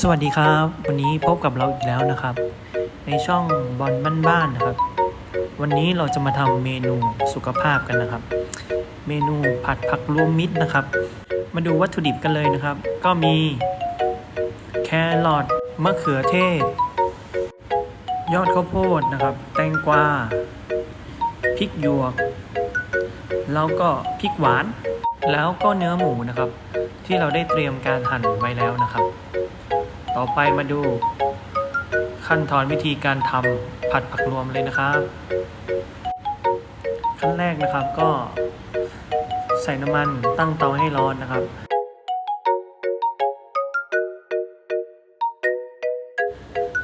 สวัสดีครับ วันนี้พบกับเราอีกแล้วนะครับ ในช่องบอลบ้านๆนะครับ วันนี้เราจะมาทำเมนูสุขภาพกันนะครับ เมนูผัดผักรวมมิตรนะครับ มาดูวัตถุดิบกันเลยนะครับ ก็มีแครอทมะเขือเทศ ยอดข้าวโพดนะครับ แตงกวาพริกหยวก แล้วก็พริกหวาน แล้วก็เนื้อหมูนะครับ ที่เราได้เตรียมการหั่นไว้แล้วนะครับ ต่อไปมาดู ขั้นตอนวิธีการทำผัดผักรวมเลยนะครับ ขั้นแรกนะครับก็ใส่น้ำมันตั้งเตาให้ร้อนนะครับ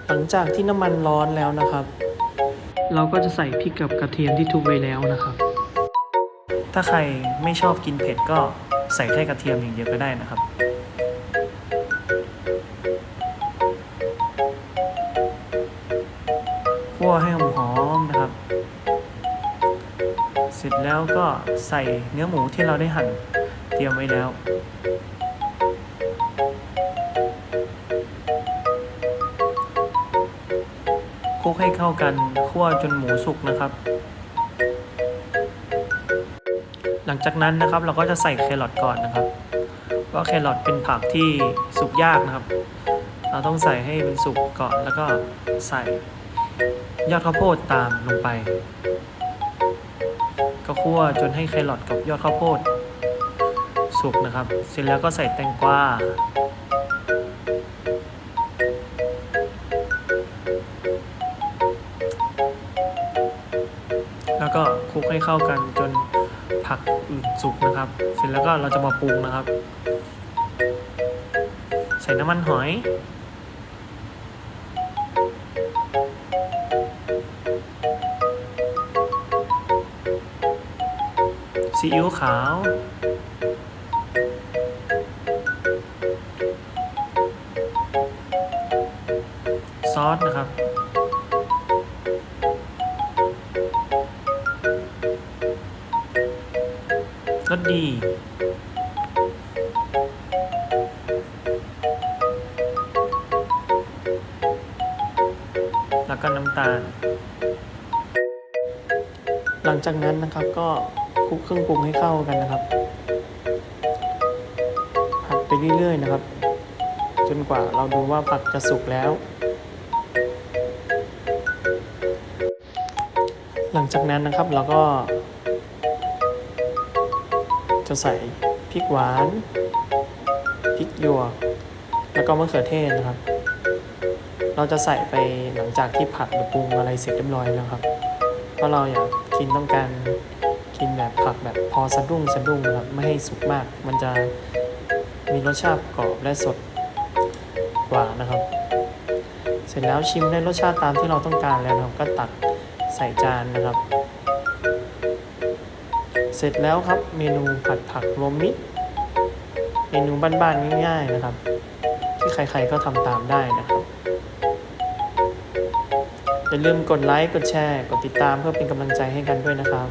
หลังจากที่น้ำมันร้อนแล้วนะครับ เราก็จะใส่พริกกับกระเทียมที่ทุบไว้แล้วนะครับ ถ้าใครไม่ชอบกินเผ็ดก็ใส่แค่กระเทียมอย่างเดียวก็ได้นะครับ วให้หอมๆนะครับ เสร็จแล้วก็ใส่เนื้อหมูที่เราได้หั่นเตรียมไว้แล้ว คลุกให้เข้ากันคั่วจนหมูสุกนะครับ หลังจากนั้นนะครับเราก็จะใส่แครอทก่อนนะครับเพราะแครอทเป็นผักที่สุกยากนะครับ เราต้องใส่ให้มันสุกก่อนแล้วก็ใส่ ยอดข้าวโพดตามลงไป ก็คั่วจนให้แครอทกับยอดข้าวโพด สุกนะครับ เสร็จแล้วก็ใส่แตงกวาแล้วก็คลุกให้เข้ากันจนผักอื่นสุกนะครับ เสร็จแล้วก็เราจะมาปรุงนะครับ ใส่น้ำมันหอย ซีอิ๊วขาว ซอสนะครับ รสดีแล้วก็น้ำตาล หลังจากนั้นนะครับก็ ลุกเครื่องปรุงให้เข้ากันนะครับ ผัดไปเรื่อยๆนะครับ จนกว่าเราดูว่าผักจะสุกแล้ว หลังจากนั้นนะครับเราก็ จะใส่พริกหวานพริกหยวก แล้วก็มะเขือเทศนะครับ เราจะใส่ไปหลังจากที่ผัดหรือปรุงอะไรเสร็จเรียบร้อยแล้วครับ เพราะเราอยากกินต้องการ กินแบบผักแบบพอสะดุ้งสะดุ้งนะครับไม่ให้สุกมาก มันจะมีรสชาติกรอบและสดกว่านะครับ เสร็จแล้วชิมได้รสชาติตามที่เราต้องการแล้วนะครับก็ตักใส่จานนะครับ เสร็จแล้วครับเมนูผัดผักรวมมิตรเมนูบ้านๆง่าย ๆนะครับ ที่ใครๆก็ทำตามได้นะครับอย่าลืมกดไลค์ กดแชร์ กดติดตามเพื่อเป็นกำลังใจให้กันด้วยนะครับ